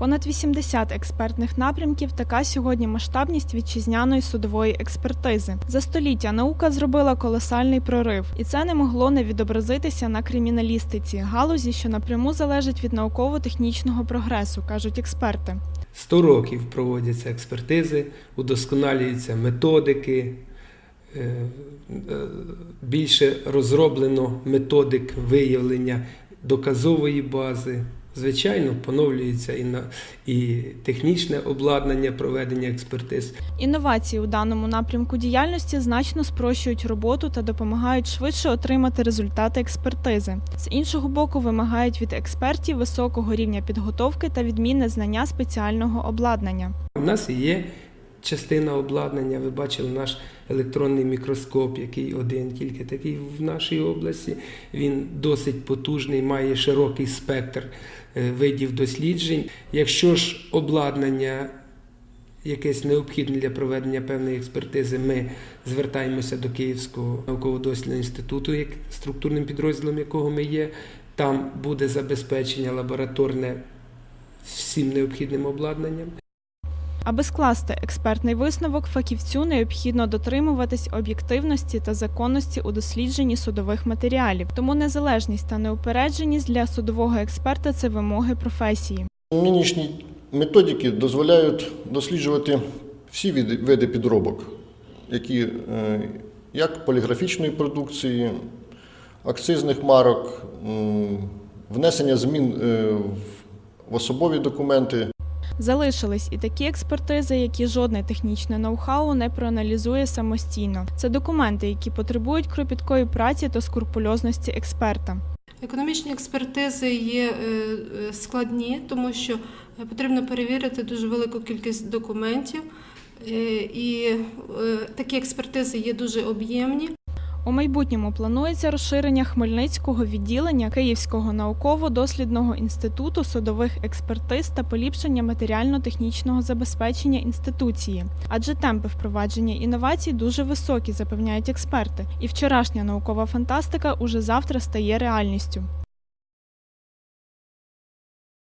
Понад 80 експертних напрямків така сьогодні масштабність вітчизняної судової експертизи. За століття наука зробила колосальний прорив, і це не могло не відобразитися на криміналістиці, галузі, що напряму залежить від науково-технічного прогресу, кажуть експерти. 100 років проводяться експертизи, удосконалюються методики. е, е, Більше розроблено методик виявлення доказової бази. Звичайно, поновлюється і, на, і технічне обладнання проведення експертиз. Інновації у даному напрямку діяльності значно спрощують роботу та допомагають швидше отримати результати експертизи. З іншого боку, вимагають від експертів високого рівня підготовки та відмінне знання спеціального обладнання. У нас є частина обладнання. Ви бачили наш електронний мікроскоп, який один тільки такий в нашій області. Він досить потужний, має широкий спектр е, видів досліджень. Якщо ж обладнання якесь необхідне для проведення певної експертизи, ми звертаємося до Київського науково-дослідного інституту, як структурним підрозділом якого ми є. Там буде забезпечення лабораторне всім необхідним обладнанням. Аби скласти експертний висновок, фахівцю необхідно дотримуватись об'єктивності та законності у дослідженні судових матеріалів. Тому незалежність та неупередженість для судового експерта це вимоги професії. Нинішні методики дозволяють досліджувати всі види, підробок, які е, як поліграфічної продукції, акцизних марок, внесення змін е, в особові документи. Залишились і такі експертизи, які жодне технічне ноу-хау не проаналізує самостійно. Це документи, які потребують кропіткої праці та скрупульозності експерта. Економічні експертизи є е, е, складні, тому що е, потрібно перевірити дуже велику кількість документів, і такі експертизи є дуже об'ємні. У майбутньому планується розширення Хмельницького відділення Київського науково-дослідного інституту судових експертиз та поліпшення матеріально-технічного забезпечення інституції, адже темпи впровадження інновацій дуже високі, запевняють експерти. І вчорашня наукова фантастика уже завтра стає реальністю.